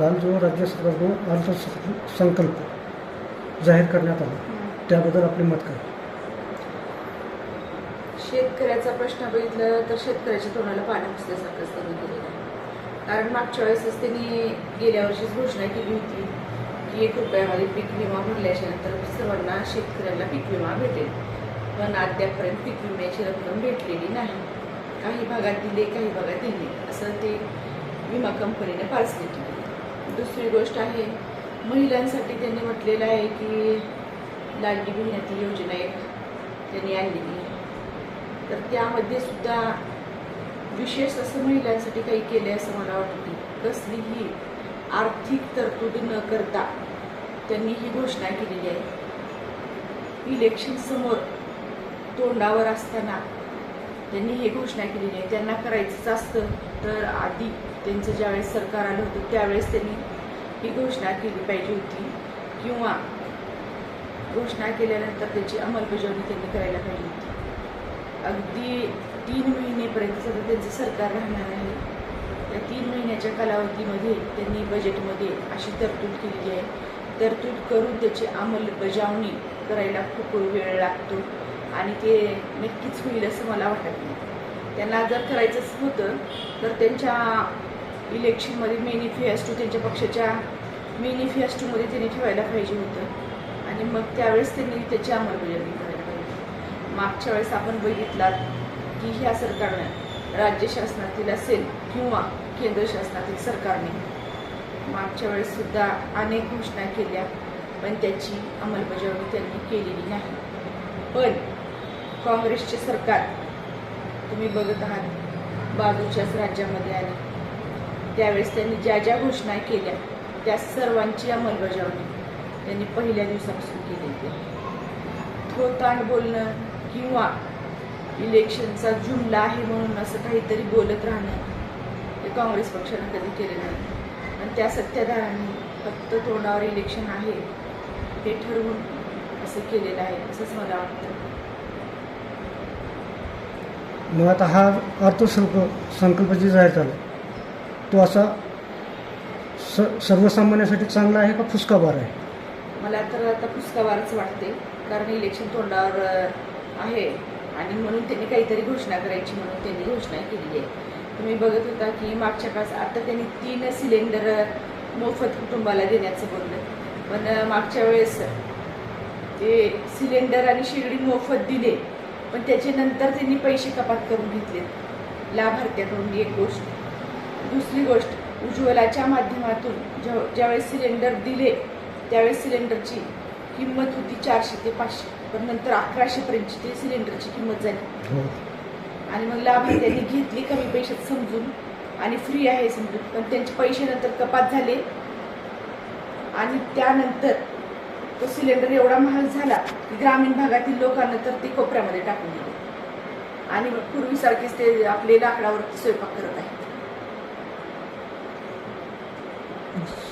काल जो राज्य सरकारनं अर्थसंकल्प जाहीर करण्यात आला त्याबद्दल आपले मत काय? शेतकऱ्याचा प्रश्न बघितलं तर शेतकऱ्याच्या तोंडाला पाणी पुसल्यासारखंच त्यांनी केलेलं आहे. कारण मागच्या वेळेसच त्यांनी गेल्या वर्षीच घोषणा केली होती की एक रुपयामध्ये पीक विमा भरल्याच्या नंतर सर्वांना शेतकऱ्यांना पीक विमा भेटेल. पण अद्यापपर्यंत पीक विम्याची रक्कम भेटलेली नाही. काही भागात दिले काही भागात दिले. असं ते विमा कंपनीने पाच केली. दुसरी गोष्ट आहे महिलांसाठी त्यांनी म्हटलेलं आहे की लाडकी बहिणाची योजना एक त्यांनी आणलेली आहे. तर त्यामध्ये सुद्धा विशेष असं महिलांसाठी काही केले असं मला वाटते कसलीही आर्थिक तरतूद न करता त्यांनी ही घोषणा केलेली आहे. इलेक्शन समोर तोंडावर असताना त्यांनी हे घोषणा केलेली आहे. त्यांना करायचंच असतं. तर आधी त्यांचं ज्यावेळेस सरकार आलं होतं त्यावेळेस त्यांनी ही घोषणा केली पाहिजे होती. किंवा घोषणा केल्यानंतर त्याची अंमलबजावणी त्यांनी करायला पाहिजे होती. अगदी तीन महिनेपर्यंत सध्या त्यांचं सरकार राहणार आहे. त्या तीन महिन्याच्या कालावधीमध्ये त्यांनी बजेटमध्ये अशी तरतूद केलेली आहे. तरतूद करून त्याची अंमलबजावणी करायला खूप वेळ लागतो. आणि ते नक्कीच होईल असं मला वाटत. नाही त्यांना जर करायचंच होतं तर त्यांच्या इलेक्शनमध्ये मेनिफेस्टो त्यांच्या पक्षाच्या मेनिफेस्टोमध्ये त्यांनी ठेवायला पाहिजे होतं. आणि मग त्यावेळेस त्यांनी त्याची अंमलबजावणी करायला पाहिजे. मागच्या वेळेस आपण बघितलात की ह्या सरकारनं राज्य शासनातील असेल किंवा केंद्र शासनातील सरकारने मागच्या वेळेससुद्धा अनेक घोषणा केल्या पण त्याची अंमलबजावणी त्यांनी केलेली नाही. पण काँग्रेसचे सरकार तुम्ही बघत आहात बाजूच्याच राज्यामध्ये आले. त्यावेळेस त्यांनी ज्या ज्या घोषणा केल्या त्या सर्वांची अंमलबजावणी त्यांनी पहिल्या दिवसापासून केली होती. थोतांड बोलणं किंवा इलेक्शनचा जुमला आहे म्हणून असं काहीतरी बोलत राहणं हे काँग्रेस पक्षानं कधी केलं नाही. आणि त्या सत्ताधाऱ्यांनी फक्त तोंडावर इलेक्शन आहे हे ठरवून असं केलेलं आहे असंच मला वाटतं. मग आता हा अर्थसंक संकल्प जे जाहीर झाला. तो असा स सर्वसामान्यासाठी चांगला आहे का फुसकाबार आहे? मला तर आता फुसकाबारच वाटते. कारण इलेक्शन तोंडावर आहे. आणि म्हणून त्यांनी काहीतरी घोषणा करायची म्हणून त्यांनी घोषणा केली आहे. तुम्ही बघत होता की मागच्या काळात आता त्यांनी तीन सिलेंडर मोफत कुटुंबाला देण्याचं बोललं. पण मागच्या वेळेस ते सिलेंडर आणि शेगडी मोफत दिले. पण त्याच्यानंतर त्यांनी पैसे कपात करून घेतले लाभार्थ्याकडून एक गोष्ट. दुसरी गोष्ट उज्ज्वलाच्या माध्यमातून ज्या ज्यावेळेस सिलेंडर दिले त्यावेळेस सिलेंडरची किंमत होती चारशे ते पाचशे. पण नंतर अकराशेपर्यंतची ते सिलेंडरची किंमत झाली. हो. आणि मग लाभार्थ्यांनी घेतली कमी पैशात समजून. आणि फ्री आहे समजून. पण त्यांचे पैसे नंतर कपात झाले. आणि त्यानंतर तो सिलेंडर एवढा महाग झाला की ग्रामीण भागातील लोकांना तर ते कोपऱ्यामध्ये टाकून दिले. आणि पूर्वीसारखेच ते आपले लाकडावरती स्वयंपाक करत आहेत.